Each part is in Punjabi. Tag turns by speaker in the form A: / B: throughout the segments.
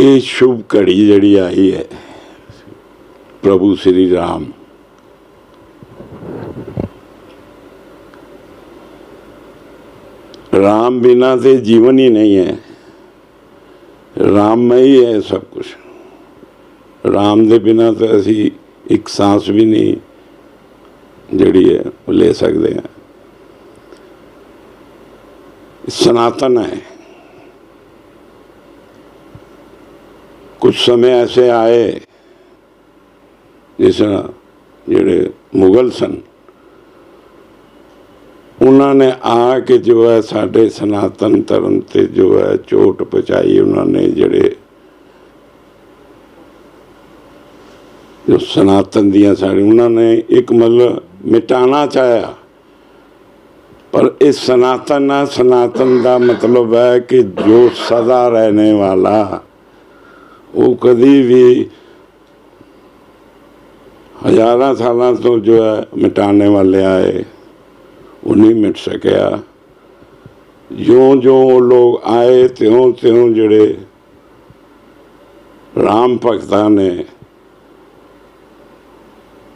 A: ਇਹ ਸ਼ੁਭ ਘੜੀ ਜਿਹੜੀ ਆਈ ਹੈ, ਪ੍ਰਭੂ ਸ੍ਰੀ ਰਾਮ। ਰਾਮ ਬਿਨਾ ਤੇ ਜੀਵਨ ਹੀ ਨਹੀਂ ਹੈ। ਰਾਮ ਹੀ ਹੈ ਸਭ ਕੁਝ ਰਾਮ ਦੇ ਬਿਨਾ ਤਾਂ ਅਸੀਂ ਇੱਕ ਸਾਹ ਵੀ ਨਹੀਂ ਜਿਹੜੀ ਹੈ, ਉਹ ਲੈ ਸਕਦੇ ਹਾਂ। ਸਨਾਤਨ ਹੈ। ਕੁਝ ਸਮੇਂ ਐਸੇ ਆਏ ਜਿਸ ਜਿਹੜੇ ਮੁਗਲ ਸਨ, ਉਹਨਾਂ ਨੇ ਆ ਕੇ ਜੋ ਹੈ ਸਾਡੇ ਸਨਾਤਨ ਧਰਮ ਤੇ ਜੋ ਹੈ ਚੋਟ ਪਹੁੰਚਾਈ ਉਹਨਾਂ ਨੇ ਜਿਹੜੇ ਜੋ ਸਨਾਤਨ ਦੀਆਂ ਸਾਡੇ ਉਹਨਾਂ ਨੇ ਇੱਕ ਮਤਲਬ ਮਿਟਾਣਾ ਚਾਹਿਆ। ਪਰ ਇਸ ਸਨਾਤਨ ਸਨਾਤਨ ਦਾ ਮਤਲਬ ਹੈ ਕਿ ਜੋ ਸਦਾ ਰਹਿਣੇ ਵਾਲਾ ਉਹ ਕਦੀ ਵੀ ਹਜ਼ਾਰਾਂ ਸਾਲਾਂ ਤੋਂ ਜੋ ਹੈ ਮਿਟਾਣੇ ਵਾਲੇ ਆਏ, ਉਹ ਨਹੀਂ ਮਿਟ ਸਕਿਆ। ਜਿਉਂ ਜਿਉਂ ਲੋਕ ਆਏ ਤਿਉਂ ਤਿਉਂ ਜਿਹੜੇ ਰਾਮ ਭਗਤਾਂ ਨੇ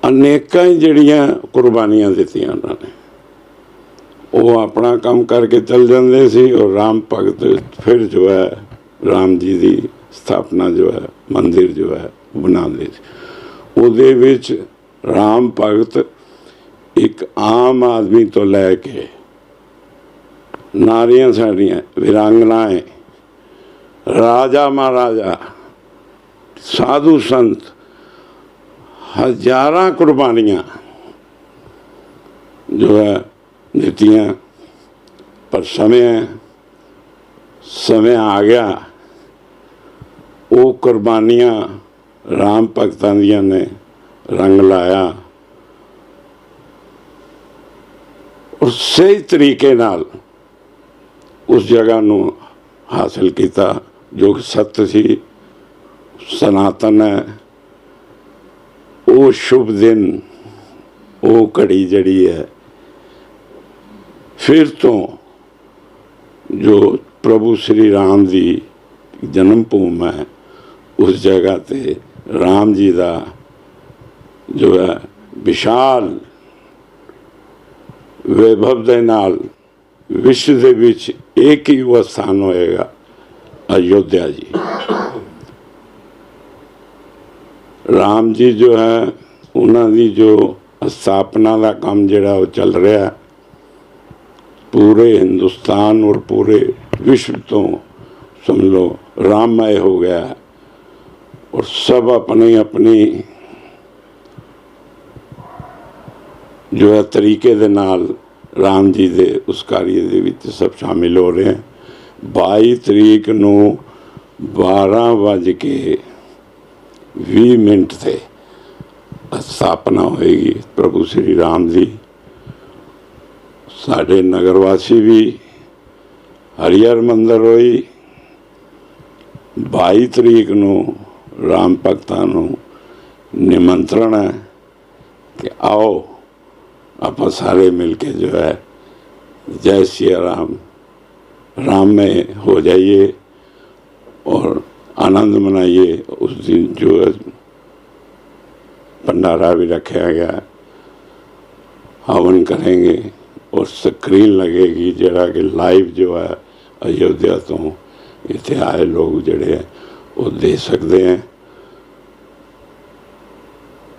A: ਅਨੇਕਾਂ ਹੀ ਜਿਹੜੀਆਂ ਕੁਰਬਾਨੀਆਂ ਦਿੱਤੀਆਂ ਉਹਨਾਂ ਨੇ। ਉਹ ਆਪਣਾ ਕੰਮ ਕਰਕੇ ਚੱਲ ਜਾਂਦੇ ਸੀ ਔਰ ਰਾਮ ਭਗਤ ਫਿਰ ਜੋ ਹੈ ਰਾਮ ਜੀ ਦੀ ਸਥਾਪਨਾ ਜੋ ਹੈ, ਮੰਦਿਰ ਜੋ ਹੈ ਬਣਾਉਂਦੇ ਸੀ। ਉਹਦੇ ਵਿੱਚ ਰਾਮ ਭਗਤ ਇੱਕ ਆਮ ਆਦਮੀ ਤੋਂ ਲੈ ਕੇ ਨਾਰੀਆਂ ਸਾਡੀਆਂ, ਵਿਰਾਂਗਨਾਏ, ਰਾਜਾ ਮਹਾਰਾਜਾ, ਸਾਧੂ ਸੰਤ, ਹਜ਼ਾਰਾਂ ਕੁਰਬਾਨੀਆਂ ਜੋ ਹੈ ਦਿੱਤੀਆਂ। ਪਰ ਸਮੇਂ ਸਮੇਂ ਆ ਗਿਆ। ਉਹ ਕੁਰਬਾਨੀਆਂ ਰਾਮ ਭਗਤਾਂ ਦੀਆਂ ਨੇ, ਰੰਗ ਲਾਇਆ। ਔਰ ਸਹੀ ਤਰੀਕੇ ਨਾਲ ਉਸ ਜਗ੍ਹਾ ਨੂੰ ਹਾਸਲ ਕੀਤਾ, ਜੋ ਕਿ ਸੱਤ ਸੀ, ਸਨਾਤਨ ਹੈ। ਉਹ ਸ਼ੁਭ ਦਿਨ, ਉਹ ਘੜੀ ਜਿਹੜੀ ਹੈ, ਫਿਰ ਤੋਂ ਜੋ ਪ੍ਰਭੂ ਸ੍ਰੀ ਰਾਮ ਦੀ ਜਨਮ ਭੂਮੀ ਹੈ ਉਸ ਜਗ੍ਹਾ ਤੇ ਰਾਮ ਜੀ ਦਾ ਜੋ ਹੈ ਵਿਸ਼ਾਲ ਵੈਭਵ ਦੇ ਨਾਲ ਵਿਸ਼ਵ ਦੇ ਵਿੱਚ ਇੱਕ ਹੀ ਉਹ ਸਥਾਨ ਹੋਏਗਾ ਅਯੋਧਿਆ ਜੀ ਰਾਮ ਜੀ ਜੋ ਹੈ ਉਹਨਾਂ ਦੀ ਜੋ ਸਥਾਪਨਾ ਦਾ ਕੰਮ ਜਿਹੜਾ ਉਹ ਚੱਲ ਰਿਹਾ ਪੂਰੇ ਹਿੰਦੁਸਤਾਨ ਔਰ ਪੂਰੇ ਵਿਸ਼ਵ ਤੋਂ ਸਮਝ ਲਓ ਰਾਮਮय ਹੋ ਗਿਆ ਹੈ ਔਰ ਸਭ ਆਪਣੀ ਆਪਣੀ ਜੋ ਹੈ ਤਰੀਕੇ ਦੇ ਨਾਲ ਰਾਮ ਜੀ ਦੇ ਉਸ ਕਾਰਜ ਦੇ ਵਿੱਚ ਸਭ ਸ਼ਾਮਿਲ ਹੋ ਰਹੇ ਹਨ। 22 ਤਰੀਕ ਨੂੰ 12 ਵਜ ਕੇ 20 ਮਿੰਟ ਤੇ ਸਥਾਪਨਾ ਹੋਏਗੀ ਪ੍ਰਭੂ ਸ੍ਰੀ ਰਾਮ ਦੀ ਸਾਡੇ ਨਗਰ ਵਾਸੀ ਵੀ ਹਰੀਹਰ ਮੰਦਰ ਹੋਈ 22 ਤਰੀਕ ਨੂੰ ਰਾਮ ਭਗਤਾਂ ਨੂੰ ਨਿਮੰਤਰਣ ਹੈ ਕਿ ਆਓ ਆਪਾਂ ਸਾਰੇ ਮਿਲ ਕੇ ਜੋ ਹੈ ਜੈ श्री राम राम में हो जाइए और आनंद मनाइए उस दिन जो है भंडारा भी रखा गया है हवन करेंगे और स्क्रीन लगेगी जरा कि लाइव जो है अयोध्या तो इतने आए लोग जड़े हैं ਉਹ ਦੇ ਸਕਦੇ ਆ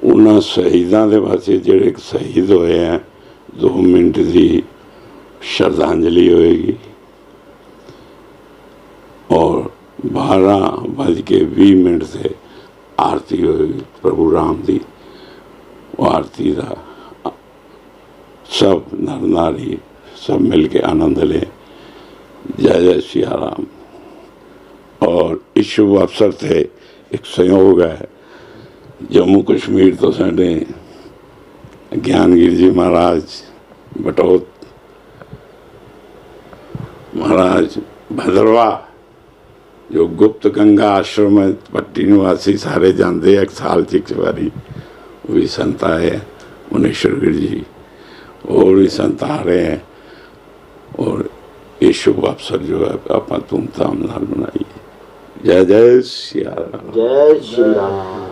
A: ਉਹਨਾਂ ਸ਼ਹੀਦਾਂ ਦੇ ਵਾਸਤੇ ਜਿਹੜੇ ਸ਼ਹੀਦ ਹੋਏ ਆ 2 ਮਿੰਟ ਦੀ ਸ਼ਰਧਾਂਜਲੀ ਹੋਏਗੀ। ਔਰ 12:20 ਮਿੰਟ ਤੇ ਆਰਤੀ ਹੋਏਗੀ, ਪ੍ਰਭੂ ਰਾਮ ਦੀ। ਆਰਤੀ ਦਾ ਸਭ ਨਰ ਨਾਰੀ ਸਭ ਮਿਲ ਕੇ ਆਨੰਦ ਲੈ ਜੈ ਜੈ ਸ਼੍ਰੀ ਰਾਮ। और इस शुभ अवसर से एक संयोग है जम्मू कश्मीर तो साढ़े ज्ञानगिर जी महाराज बटौत महाराज भद्रवा ਜੋ ਗੁਪਤ ਗੰਗਾ ਆਸ਼ਰਮ ਹੈ ਪੱਟੀ ਨਿਵਾਸੀ ਸਾਰੇ ਜਾਂਦੇ ਆ ਇੱਕ ਸਾਲ ਚ ਇੱਕ ਵਾਰੀ ਉਹ ਵੀ ਸੰਤ ਆਏ ਹੈ मुनीश्वर जी और भी संत आ रहे हैं और ये शुभ अवसर जो है आप धूमधाम नाल मनाइए ਜੈ ਜੈ ਸਿਆ ਰਾਮ
B: ਜੈ ਸ਼੍ਰੀ ਰਾਮ